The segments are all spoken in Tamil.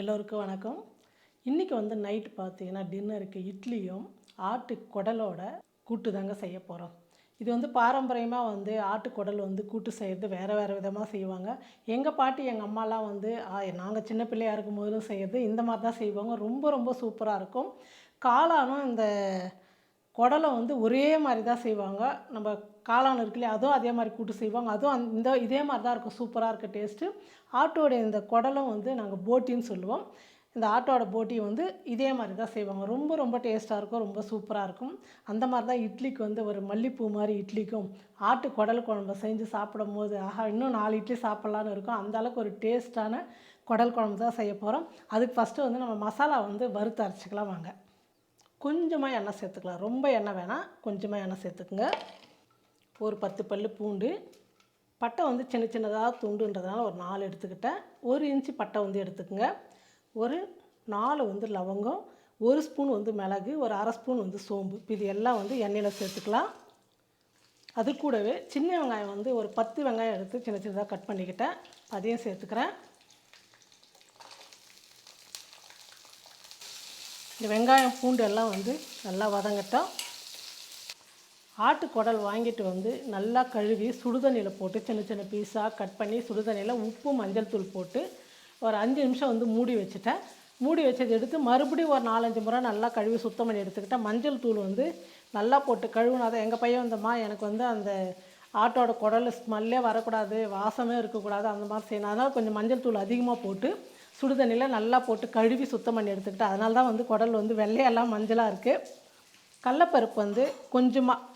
எல்லோருக்கும் வணக்கம். இன்றைக்கி வந்து நைட் பார்த்தீங்கன்னா டின்னருக்கு இட்லியும் ஆட்டு குடலோட கூட்டு தாங்க செய்ய போகிறோம் இது வந்து பாரம்பரியமாக வந்து ஆட்டு குடல் வந்து கூட்டு செய்கிறது வேறு வேறு விதமாக செய்வாங்க. எங்கள் பாட்டி எங்கள் அம்மாலாம் வந்து நாங்கள் சின்ன பிள்ளையா இருக்கும் போதும் செய்கிறது இந்த மாதிரி தான் செய்வாங்க. ரொம்ப ரொம்ப சூப்பராக இருக்கும். காளானும் இந்த குடலை வந்து ஒரே மாதிரி தான் செய்வாங்க. நம்ம காளான் இருக்குல்லையா அதுவும் அதே மாதிரி கூட்டு செய்வாங்க. அதுவும் இந்த இதே மாதிரி தான் இருக்கும். சூப்பராக இருக்க டேஸ்ட்டு ஆட்டோடைய இந்த குடலும் வந்து நாங்கள் போட்டின்னு சொல்லுவோம். இந்த ஆட்டோட போட்டி வந்து இதே மாதிரி தான் செய்வாங்க. ரொம்ப ரொம்ப டேஸ்ட்டாக இருக்கும். ரொம்ப சூப்பராக இருக்கும். அந்த மாதிரி தான் இட்லிக்கு வந்து ஒரு மல்லிப்பூ மாதிரி இட்லிக்கும். ஆட்டு குடல் குழம்பு செஞ்சு சாப்பிடும் போது ஆஹா இன்னும் நாலு இட்லி சாப்பிட்லான்னு இருக்கும். அந்த அளவுக்கு ஒரு டேஸ்ட்டான குடல் குழம்பு தான் செய்ய போகிறோம் அதுக்கு ஃபஸ்ட்டு வந்து நம்ம மசாலா வந்து வறுத்து அரைச்சிக்கலாம் வாங்க. கொஞ்சமாக எண்ணெய் சேர்த்துக்கலாம். ரொம்ப எண்ணெய் வேணாம். கொஞ்சமாக எண்ணெய் சேர்த்துக்குங்க. ஒரு பத்து பல் பூண்டு. பட்டை வந்து சின்ன சின்னதாக துண்டுன்றதுனால ஒரு நாலு எடுத்துக்கிட்டேன். ஒரு இன்ச்சு பட்டை வந்து எடுத்துக்கோங்க. ஒரு நாலு வந்து லவங்கம். ஒரு ஸ்பூன் வந்து மிளகு. ஒரு அரை ஸ்பூன் வந்து சோம்பு. இது எல்லாம் வந்து எண்ணெயில் சேர்த்துக்கலாம். அது கூடவே சின்ன வெங்காயம் வந்து ஒரு பத்து வெங்காயம் எடுத்து சின்ன சின்னதாக கட் பண்ணிக்கிட்டேன். அதையும் சேர்த்துக்கிறேன். இந்த வெங்காயம் பூண்டு எல்லாம் வந்து நல்லா வதங்கட்டும். ஆட்டுக்குடல் வாங்கிட்டு வந்து நல்லா கழுவி சுடுதண்ணியில் போட்டு சின்ன சின்ன பீஸாக கட் பண்ணி சுடுதண்ணியில் உப்பு மஞ்சள் தூள் போட்டு ஒரு அஞ்சு நிமிஷம் வந்து மூடி வச்சுட்டேன். மூடி வச்சதை எடுத்து மறுபடியும் ஒரு நாலஞ்சு முறை நல்லா கழுவி சுத்தம் பண்ணி எடுத்துக்கிட்டேன். மஞ்சள் தூள் வந்து நல்லா போட்டு கழுவுனாதான் எங்கள் பையன் வந்தம்மா எனக்கு வந்து அந்த ஆட்டோட குடல் ஸ்மெல்லே வரக்கூடாது வாசமே இருக்கக்கூடாது அந்த மாதிரி செய்யணும். அதனால் கொஞ்சம் மஞ்சள் தூள் அதிகமாக போட்டு சுடுதண்ணியில் நல்லா போட்டு கழுவி சுத்தம் பண்ணி எடுத்துக்கிட்டேன் அதனால தான் வந்து குடல் வந்து வெள்ளையெல்லாம் மஞ்சளாக இருக்குது கடலப்பருப்பு வந்து கொஞ்சமாக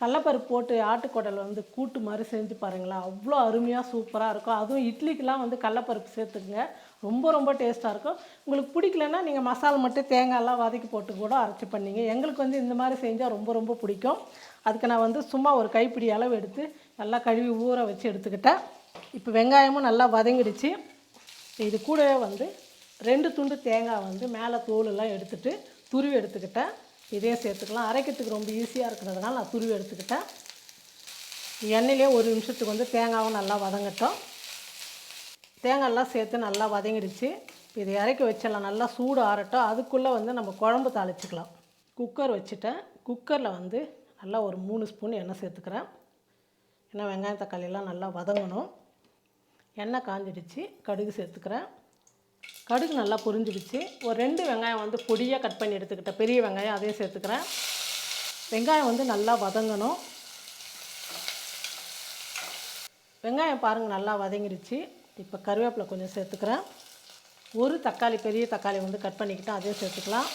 கடலப்பருப்பு போட்டு ஆட்டுக்குடல் வந்து கூட்டு மாதிரி செஞ்சு பாருங்களேன். அவ்வளோ அருமையாக சூப்பராக இருக்கும். அதுவும் இட்லிக்கெலாம் வந்து கடலப்பருப்பு சேர்த்துக்குங்க. ரொம்ப ரொம்ப டேஸ்ட்டாக இருக்கும். உங்களுக்கு பிடிக்கலன்னா நீங்கள் மசாலா மட்டும் தேங்காயெல்லாம் வதக்கி போட்டு கூட அரைச்சி பண்ணிங்க. எங்களுக்கு வந்து இந்த மாதிரி செஞ்சால் ரொம்ப ரொம்ப பிடிக்கும். அதுக்கு நான் வந்து சும்மா ஒரு கைப்பிடி அளவு எடுத்து நல்லா கழுவி ஊற வச்சு எடுத்துக்கிட்டேன். இப்போ வெங்காயமும் நல்லா வதங்கிடுச்சு. இது கூடவே வந்து ரெண்டு துண்டு தேங்காய் வந்து மேலே தோலெல்லாம் எடுத்துகிட்டு துருவி எடுத்துக்கிட்டேன் இதையும் சேர்த்துக்கலாம். அரைக்கிறதுக்கு ரொம்ப ஈஸியாக இருக்கிறதுனால நான் துருவி எடுத்துக்கிட்டேன் எண்ணெயிலே ஒரு நிமிஷத்துக்கு வந்து தேங்காவும் நல்லா வதங்கட்டும். தேங்காயெல்லாம் சேர்த்து நல்லா வதங்கிடுச்சு. இதை இறக்கி வச்சிடலாம். நல்லா சூடு ஆறட்டும். அதுக்குள்ளே வந்து நம்ம குழம்பு தாளிச்சிக்கலாம். குக்கர் வச்சுட்டேன். குக்கரில் வந்து நல்லா ஒரு மூணு ஸ்பூன் எண்ணெய் சேர்த்துக்கிறேன். ஏன்னா வெங்காயம் தக்காளியெல்லாம் நல்லா வதங்கணும். எண்ணெய் காஞ்சிடுச்சு. கடுகு சேர்த்துக்கிறேன். கடுகு நல்லா பொரிஞ்சிடுச்சு. ஒரு ரெண்டு வெங்காயம் வந்து பொடியாக கட் பண்ணி எடுத்துக்கிட்டேன் பெரிய வெங்காயம் அதையும் சேர்த்துக்கிறேன். வெங்காயம் வந்து நல்லா வதங்கணும். வெங்காயம் பாருங்கள் நல்லா வதங்கிடுச்சு. இப்போ கருவேப்பிலை கொஞ்சம் சேர்த்துக்கிறேன். ஒரு தக்காளி பெரிய தக்காளி வந்து கட் பண்ணிக்கிட்டு அதையும் சேர்த்துக்கலாம்.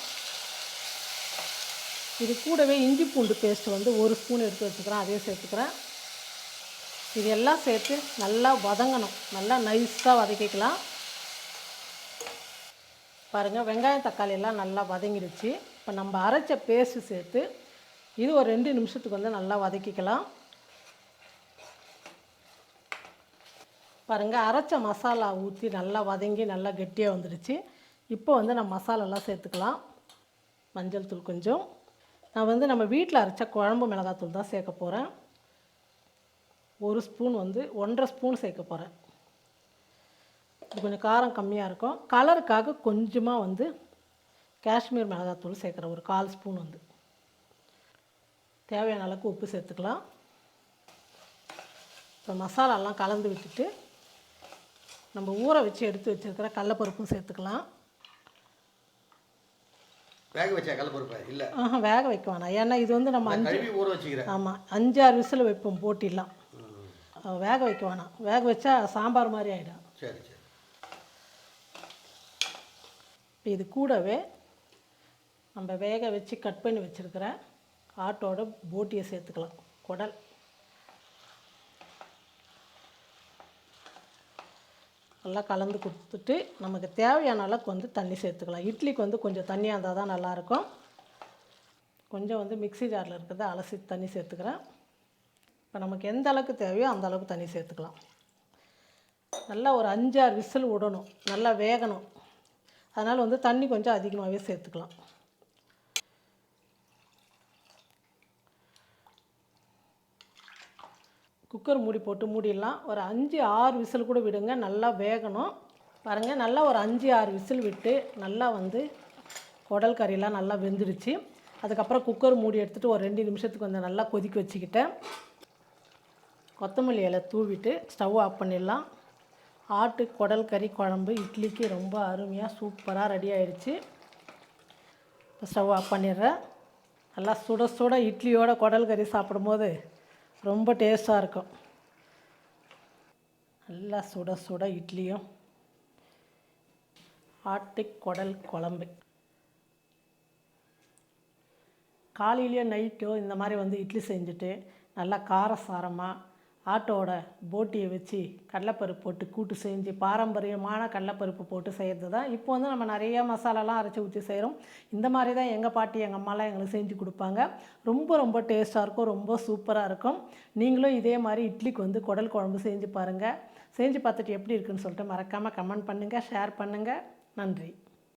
இது கூடவே இஞ்சி பூண்டு பேஸ்ட் வந்து ஒரு ஸ்பூன் எடுத்து வச்சுக்கிறேன் அதையும் சேர்த்துக்கிறேன். இது எல்லாம் சேர்த்து நல்லா வதங்கணும். நல்லா நைஸாக வதக்கிக்கலாம். பாருங்கள் வெங்காயம் தக்காளி எல்லாம் நல்லா வதங்கிடுச்சு இப்போ நம்ம அரைச்ச பேஸ்ட்டு சேர்த்து இது ஒரு ரெண்டு நிமிஷத்துக்கு வந்து நல்லா வதக்கிக்கலாம். பாருங்கள் அரைச்ச மசாலா ஊற்றி நல்லா வதங்கி நல்லா கெட்டியாக வந்துடுச்சு இப்போ வந்து நம்ம மசாலாலாம் சேர்த்துக்கலாம். மஞ்சள் தூள் கொஞ்சம். நான் வந்து நம்ம வீட்டில் அரைச்ச குழம்பு மிளகாத்தூள் தான் சேர்க்க போகிறேன் ஒரு ஸ்பூன் வந்து ஒன்றரை ஸ்பூன் சேர்க்க போகிறேன் இது கொஞ்சம் காரம் கம்மியாக இருக்கும். கலருக்காக கொஞ்சமாக வந்து காஷ்மீர் மிளகாத்தூள் சேர்க்குறேன் ஒரு கால் ஸ்பூன் வந்து. தேவையான அளவுக்கு உப்பு சேர்த்துக்கலாம். இப்போ மசாலாலாம் கலந்து விட்டுட்டு நம்ம ஊற வச்சு எடுத்து வச்சுருக்கிற கடலப்பருப்பும் சேர்த்துக்கலாம். வேக வச்சா கடலப்பருப்பு? இல்லை. ஆஹா வேக வைக்க வேணாம். ஏன்னா இது வந்து நம்ம அஞ்சு ஊற வச்சுக்கிறேன். ஆமாம் அஞ்சாறு விசில் வைப்போம் போட்டிடலாம் வேக வைக்க வேணாம். வேக வச்சா சாம்பார் மாதிரி ஆகிடும் சரி சரி. இப்போ இது கூடவே நம்ம வேக வச்சு கட் பண்ணி வச்சுருக்கிற ஆட்டோட போட்டியை சேர்த்துக்கலாம். குடல். நல்லா கலந்து கொடுத்துட்டு நமக்கு தேவையான அளவுக்கு வந்து தண்ணி சேர்த்துக்கலாம். இட்லிக்கு வந்து கொஞ்சம் தண்ணியாக இருந்தால் தான் நல்லாயிருக்கும் கொஞ்சம் வந்து மிக்ஸி ஜாரில் இருக்கிறத அலசி தண்ணி சேர்த்துக்கிறேன். இப்போ நமக்கு எந்த அளவுக்கு தேவையோ அந்த அளவுக்கு தண்ணி சேர்த்துக்கலாம். நல்லா ஒரு அஞ்சாறு விசில் விடணும். நல்லா வேகணும். அதனால் வந்து தண்ணி கொஞ்சம் அதிகமாகவே சேர்த்துக்கலாம். குக்கர் மூடி போட்டு மூடிடலாம். ஒரு அஞ்சு ஆறு விசில் கூட விடுங்க. நல்லா வேகணும். பாருங்கள் நல்லா ஒரு அஞ்சு ஆறு விசில் விட்டு நல்லா வந்து குடல் கறியெல்லாம் நல்லா வெந்துடுச்சு. அதுக்கப்புறம் குக்கர் மூடி எடுத்துகிட்டு ஒரு ரெண்டு நிமிஷத்துக்கு வந்து நல்லா கொதிக்க வச்சுக்கிட்டேன். கொத்தமல்லி இலை தூவிட்டு ஸ்டவ் ஆஃப் பண்ணிடலாம். ஆட்டு குடல் கறி குழம்பு இட்லிக்கு ரொம்ப அருமையாக சூப்பராக ரெடி ஆயிடுச்சு. இப்போ ஸ்டவ் ஆஃப் பண்ணிடுறேன். நல்லா சுட சுட இட்லியோட குடல் கறி சாப்பிடும்போது ரொம்ப டேஸ்ட்டாக இருக்கும். நல்லா சுட சுட இட்லியும். ஆட்டு குடல் குழம்பு. காலையிலையோ நைட்டோ இந்த மாதிரி வந்து இட்லி செஞ்சுட்டு நல்லா காரசாரமாக ஆட்டோட போட்டியை வச்சு கடலைப்பருப்பு போட்டு கூட்டு செஞ்சு பாரம்பரியமான கடலைப்பருப்பு போட்டு செய்கிறது தான் இப்போ வந்து நம்ம நிறைய மசாலாலாம் அரைச்சி ஊற்றி செய்கிறோம் இந்த மாதிரி தான் எங்கள் பாட்டி எங்கள் அம்மாலாம் எங்களுக்கு செஞ்சு கொடுப்பாங்க. ரொம்ப ரொம்ப டேஸ்ட்டாக இருக்கும். ரொம்ப சூப்பராக இருக்கும். நீங்களும் இதே மாதிரி இட்லிக்கு வந்து குடல் குழம்பு செஞ்சு பாருங்கள் செஞ்சு பார்த்துட்டு எப்படி இருக்குன்னு சொல்லிட்டு மறக்காமல் கமெண்ட் பண்ணுங்கள் ஷேர் பண்ணுங்கள் நன்றி.